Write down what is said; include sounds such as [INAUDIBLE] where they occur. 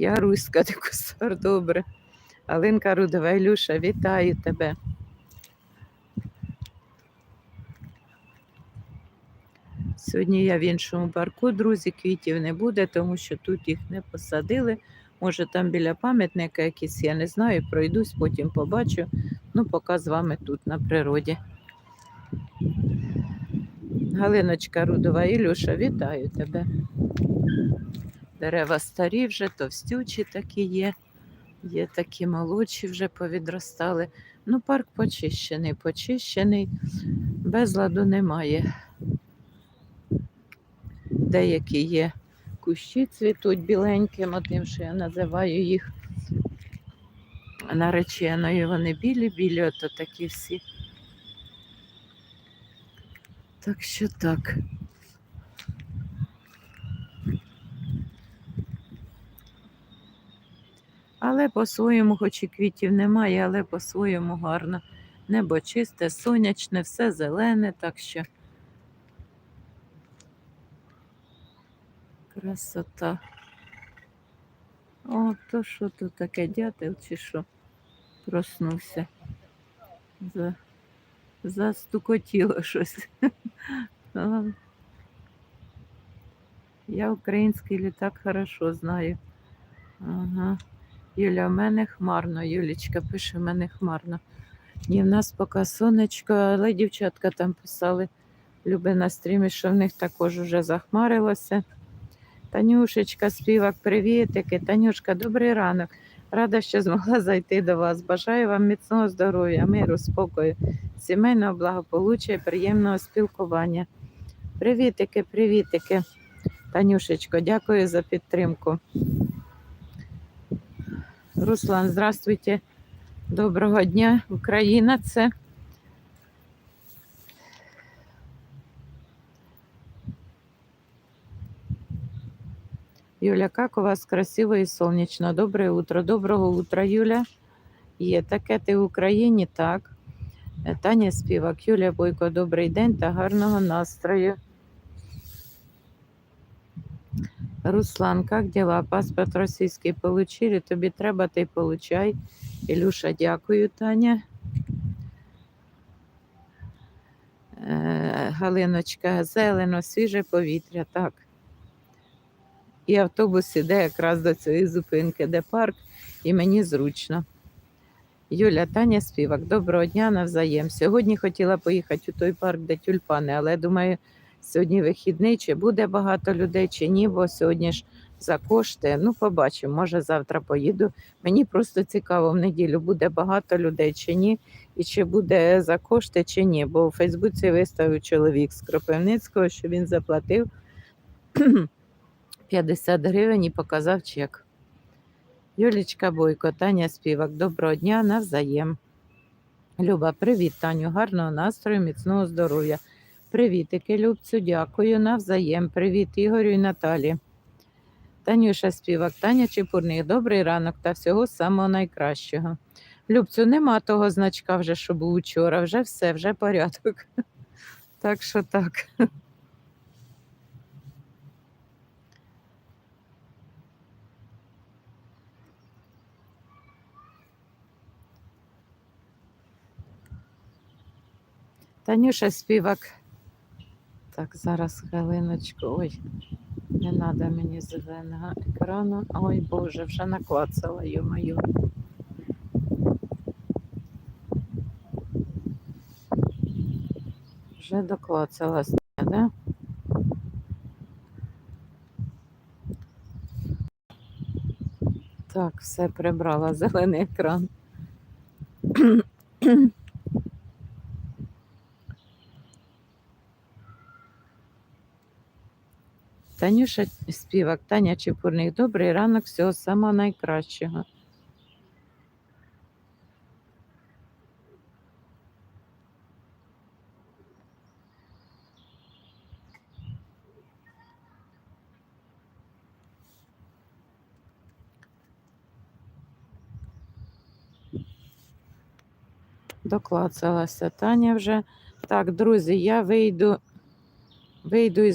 Я руська дикусар, добре. Алинка Рудова, Ілюша, вітаю тебе. Сьогодні я в іншому парку, друзі, квітів не буде, тому що тут їх не посадили. Може, там біля пам'ятника якийсь, я не знаю, пройдусь, потім побачу. Ну, поки з вами тут на природі. Галиночка Рудова, Ілюша, вітаю тебе. Дерева старі вже, товстючі такі є. Є такі молодші вже повідростали. Ну, парк почищений, почищений, безладу немає. Деякі є кущі цвітуть біленьким, одним, що я називаю їх нареченою. Вони білі-білі, ото такі всі. Так що так. Але по-своєму, хоч і квітів немає, але по-своєму гарно. Небо чисте, сонячне, все зелене, так що красота. О, то що тут таке дятел чи що? Проснувся. За... Застукотіло щось. [LAUGHS] Я український літак хорошо знаю. Ага. Юля, в мене хмарно. Юлічка пише, в мене хмарно. Ні, в нас поки сонечко, але дівчатка там писали люби на стрімі, що в них також вже захмарилося. Танюшечка, співак, привітики. Танюшка, добрий ранок. Рада, що змогла зайти до вас. Бажаю вам міцного здоров'я, миру, спокою, сімейного благополуччя і приємного спілкування. Привітики, привітики. Танюшечко, дякую за підтримку. Руслан, здравствуйте. Доброго дня, Україна. Це. Юля, как у вас красиво і сонячно. Доброе утро. Доброго утра, Юля. Є таке ти в Україні, так. Е, Таня Співак, Юля Бойко, добрий день та гарного настрою. Руслан, как дела? Паспорт російський получили, тобі треба, ти получай. Ілюша, дякую, Таня. Е, Галиночка, зелено, свіже повітря, так. І автобус іде якраз до цієї зупинки, де парк, і мені зручно. Юля, Таня Співак, доброго дня навзаєм. Сьогодні хотіла поїхати у той парк, де тюльпани, але думаю, сьогодні вихідний, чи буде багато людей, чи ні, бо сьогодні ж за кошти. Ну, побачимо, може завтра поїду. Мені просто цікаво, в неділю буде багато людей чи ні, і чи буде за кошти, чи ні. Бо у Фейсбуці виставив чоловік з Кропивницького, що він заплатив [CLEARS THROAT] 50 гривень і показав чек. Юлічка Бойко, Таня Співак, доброго дня навзаєм. Люба, привіт, Таню, гарного настрою, міцного здоров'я. Привітики, Любцю, дякую, навзаєм. Привіт, Ігорю і Наталі. Танюша Співак, Таня Чепурник, добрий ранок та всього самого найкращого. Любцю, нема того значка вже, що був учора, вже все, вже порядок. [LAUGHS] Так що так. Танюша Співак. Так, зараз хвилиночку. Ой, не треба мені зеленого екрану. Ой Боже, вже наклацала, йо-моє. Вже доклацалась, да? Так, все прибрала зелений екран. Танюша Співак, Таня Чепурник, добрий ранок, всього самого найкращого. Доклацалася Таня вже. Так, друзі, я вийду, вийду із